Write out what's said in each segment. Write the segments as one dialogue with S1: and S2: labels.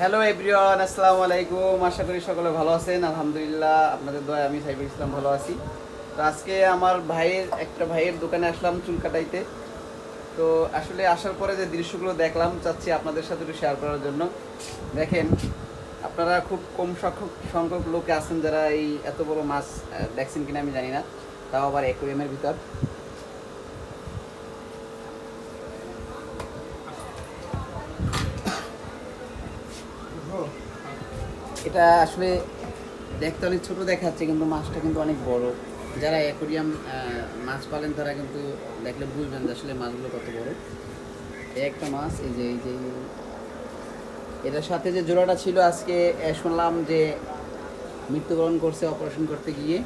S1: Hello everyone আসসালামু আলাইকুম আশা করি সকলে ভালো আছেন। আলহামদুলিল্লাহ, আপনাদের দয়া আমি সাইফুল ইসলাম ভালো আছি। তো আজকে আমার ভাইয়ের, একটা ভাইয়ের দোকানে আসলাম চুল কাটাইতে। তো আসলে আসার পরে যে দৃশ্যগুলো দেখলাম, চাচ্ছি আপনাদের সাথে একটু শেয়ার করার জন্য। দেখেন, আপনারা খুব কম সংখ্যক সংখ্যক লোকে আছেন যারা এই এত বড় মাছ দেখছেন কিনা আমি জানি না। তাও আবার অ্যাকোরিয়ামের ভিতর। এটা আসলে দেখতে অনেক ছোট দেখাচ্ছে, কিন্তু মাছটা কিন্তু অনেক বড়। যারা অ্যাকোরিয়াম মাছ পালেন তারা কিন্তু দেখলে বুঝবেন যে আসলে মাছগুলো কত বড়। একটা মাছ, এই যে এই যে এটার সাথে যে জোড়াটা ছিল আজকে শুনলাম যে মৃত্যুবরণ করছে অপারেশন করতে গিয়ে।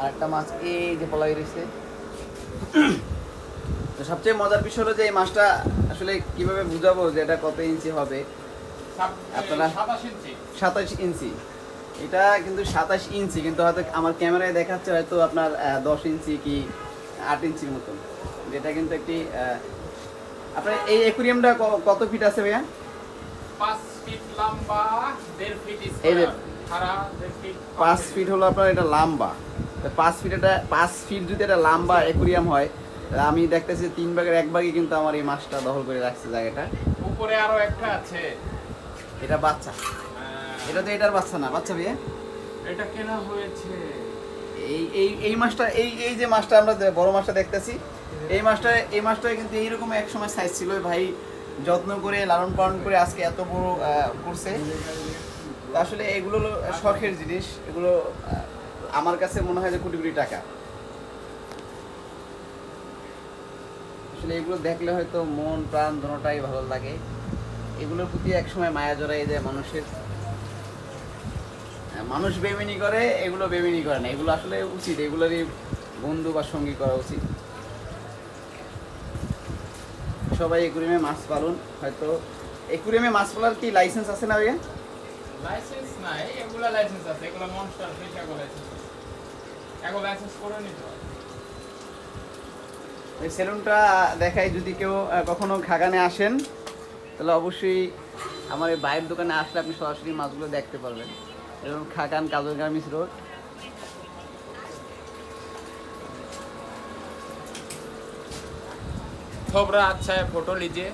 S1: আর একটা মাছ, এই যে পলাই রয়েছে। তো সবচেয়ে মজার বিষয় হলো যে এই মাছটা আসলে কীভাবে বুঝাবো যে এটা কত ইঞ্চি হবে? আপনারা-
S2: সাতাশ ইঞ্চি।
S1: এটা কিন্তু সাতাশ ইঞ্চি কিন্তু হয়তো আমার ক্যামেরায় দেখাচ্ছে হয়তো আপনার দশ ইঞ্চি কি আট ইঞ্চির মতন যেটা কিন্তু একটি আপনার এই অ্যাকুরিয়ামটা কত ফিট আছে ভাইয়া?
S2: পাঁচ ফিট লম্বা দেড়
S1: পাঁচ হলো আপনার এটা লম্বা। পাঁচ ফিট এটা পাঁচ ফিট যদি এটা লম্বা অ্যাকুরিয়াম হয় আমি দেখতেছি তিন ভাগের এক ভাগই কিন্তু আমার এই মাছটা দখল করে রাখছে জায়গাটা।
S2: উপরে আরও একটা আছে।
S1: এটা বাচ্চা। এটা তো এটার বাচ্চা না বাচ্চা ভাইয়া
S2: এটা কেনা হয়েছে।
S1: এই এই এই মাছটা এই এই যে মাছটা আমরা বড় মাছটা দেখতেছি এই মাছটা এই মাছটা কিন্তু এইরকম এক সময় সাইজ ছিল। ভাই যত্ন করে লালন পালন করে আজকে এত বড় করছে। আসলে এগুলো শখের জিনিস। এগুলো আমার কাছে মনে হয় যে কোটি কোটি টাকা। আসলে এগুলো দেখলে হয়তো মন প্রাণ দোনোটাই ভালো লাগে। এগুলোর প্রতি একসময় মায়া জড়াই যায় মানুষের মানুষ বেমিনি করে এগুলো বেমিনি করে না। এগুলো আসলে উচিত এগুলোরই বন্ধু বা সঙ্গী করা উচিত। সবাই একুরিয়ামে মাছ পালন হয়তো একুরিয়ামে মাছ পালার কি লাইসেন্স আছে না ভাইয়া?
S2: লাইসেন্স নাই এগুলা লাইসেন্স আছে এগুলা মনস্টার ফিশ এগুলো লাইসেন্স এগুলো লাইসেন্স করে নিতে
S1: এই সেলুনটা দেখাই যদি কেউ কখনো খাগানে আসেন তাহলে অবশ্যই আমার এই বাইরের দোকানে আসলে আপনি সরাসরি মাছগুলো দেখতে পারবেন এবং খাগান কাজল গার্মিস রোড
S2: थोबरा अच्छा है फोटो लीजिए